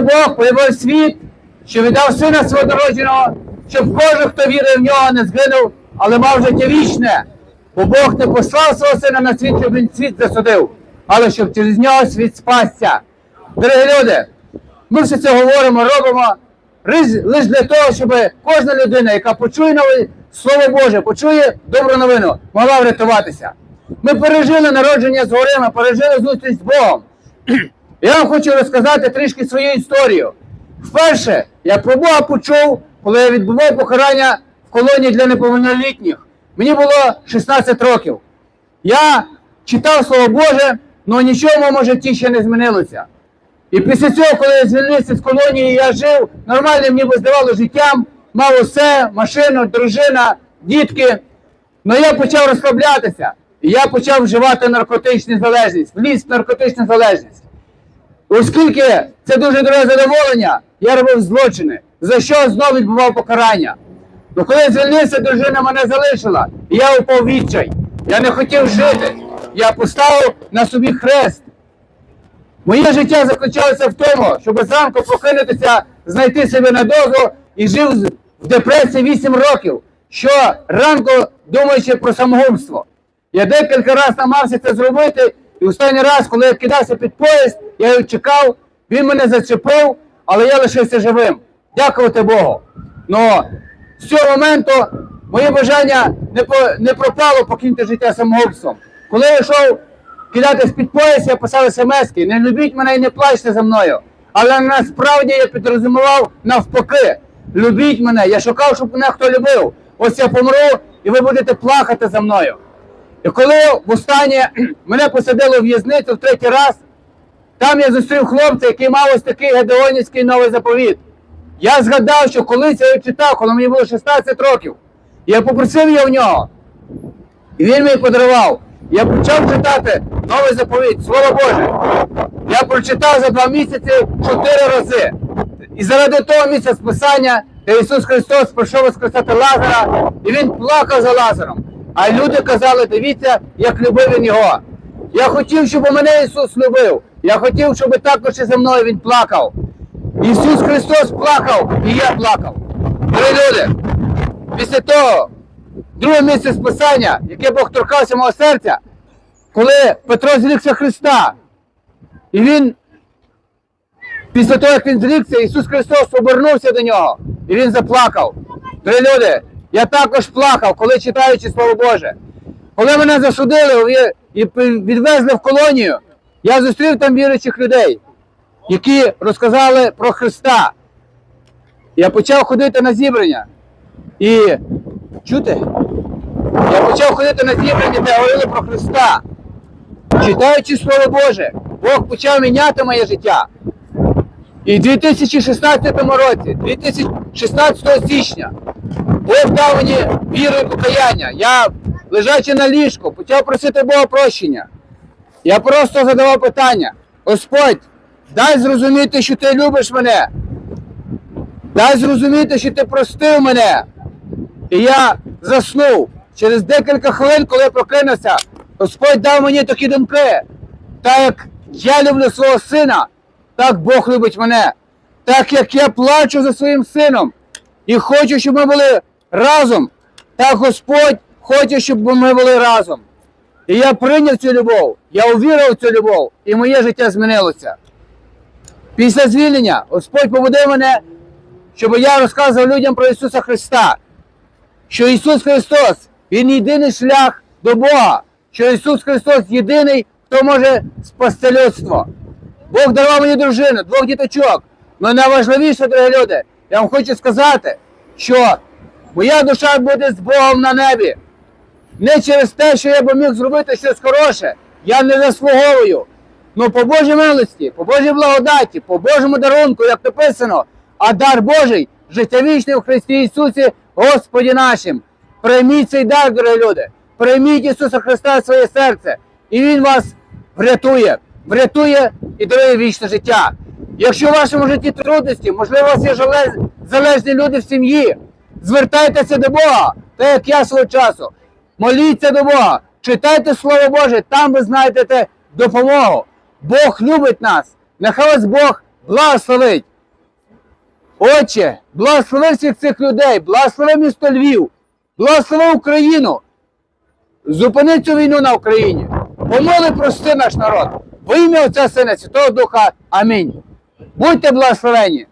Бог полюбив світ, що віддав сина свого дородженого, щоб кожен, хто вірив в нього, не згинув, але мав життя вічне. Бо Бог не послав свого сина на світ, щоб він світ засудив, але щоб через нього світ спасся. Дорогі люди, ми все це говоримо, робимо лише для того, щоб кожна людина, яка почує нове Слово Боже, почує добру новину, могла врятуватися. Ми пережили народження з горими, пережили зустріч з Богом. Я вам хочу розказати трішки свою історію. Вперше я про Бога почув, коли я відбував покарання в колонії для неповнолітніх. Мені було 16 років. Я читав Слово Боже, але нічого в моєму житті ще не змінилося. І після цього, коли я звільнився з колонії, я жив нормальним, мені би здавало життям, мав усе, машину, дружина, дітки. Але я почав розслаблятися. І я почав вживати наркотичну залежність, вліз в наркотичну залежність. Оскільки це дуже дороге задоволення, я робив злочини, за що знову відбував покарання. Ну коли звільнився, дружина мене залишила, і я упав відчай. Я не хотів жити. Я поставив на собі хрест. Моє життя заключалося в тому, щоб зранку прокинутися, знайти себе на дозу і жив в депресії 8 років, що ранку думаючи про самогубство. Я декілька разів намагався це зробити, і останній раз, коли я кидався під поїзд, я його чекав, він мене зачепив, але я лишився живим. Дякувати Богу. Но з цього моменту моє бажання не, по, не пропало покинути життя самогубством. Коли я йшов кидатись під пояс, я писав смс-ки, не любіть мене і не плачте за мною. Але насправді я підрозумівав навпаки. Любіть мене, я шукав, щоб мене хто любив. Ось я помру, і ви будете плакати за мною. І коли востаннє мене посадили в в'язницю в третій раз, там я зустрів хлопця, який мав ось такий Гедеонівський новий заповіт. Я згадав, що колись я його читав, коли мені було 16 років. Я попросив його в нього. І він мені подарував. Я почав читати новий заповіт, Слово Боже. Я прочитав за два місяці чотири рази. І заради того місця списання, де Ісус Христос прийшов воскресати Лазара, і Він плакав за Лазаром. А люди казали, дивіться, як любив він його. Я хотів, щоб мене Ісус любив. Я хотів, щоб також і за мною Він плакав. Ісус Христос плакав, і я плакав. Дорогі люди, після того, друге місце списання, яке Бог торкався мого серця, коли Петро зрікся Христа, і він, після того, як він зрікся, Ісус Христос обернувся до нього, і він заплакав. Дорогі люди, я також плакав, коли читаючи Слово Боже. Коли мене засудили і- відвезли в колонію, я зустрів там віруючих людей, які розказали про Христа. Я почав ходити на зібрання. І чути? Я почав ходити на зібрання, де говорили про Христа. Читаючи Слово Боже, Бог почав міняти моє життя. І в 2016 році, 2016 січня, Бог дав мені віру і покаяння. Я, лежачи на ліжку, почав просити Бога прощення. Я просто задавав питання: Господь, дай зрозуміти, що ти любиш мене. Дай зрозуміти, що ти простив мене. І я заснув. Через декілька хвилин, коли я прокинувся, Господь дав мені такі думки. Так як я люблю свого сина, так Бог любить мене. Так як я плачу за своїм сином і хочу, щоб ми були разом, так Господь хоче, щоб ми були разом. І я прийняв цю любов, я увірив в цю любов, і моє життя змінилося. Після звільнення Господь побудив мене, щоб я розказував людям про Ісуса Христа, що Ісус Христос, Він єдиний шлях до Бога, що Ісус Христос єдиний, хто може спасти людство. Бог дарував мені дружину, двох діточок. Але найважливіше, дорогі люди, я вам хочу сказати, що моя душа буде з Богом на небі. Не через те, що я би міг зробити щось хороше, я не заслуговую. Ну по Божій милості, по Божій благодаті, по Божому дарунку, як написано, а дар Божий життя вічне в Христі Ісусі, Господі нашим. Прийміть цей дар, дорогі люди. Прийміть Ісуса Христа в своє серце, і Він вас врятує, врятує і дарує вічне життя. Якщо в вашому житті трудності, можливо, у вас є залежні люди в сім'ї, звертайтеся до Бога, так як я свого часу. Моліться до Бога, читайте Слово Боже, там ви знайдете допомогу. Бог любить нас. Нехай вас Бог благословить. Отче, благослови всіх цих людей, благослови місто Львів, благослови Україну. Зупини цю війну на Україні. Помоли прости наш народ. Во ім'я Отця Сина Святого Духа. Амінь. Будьте благословені.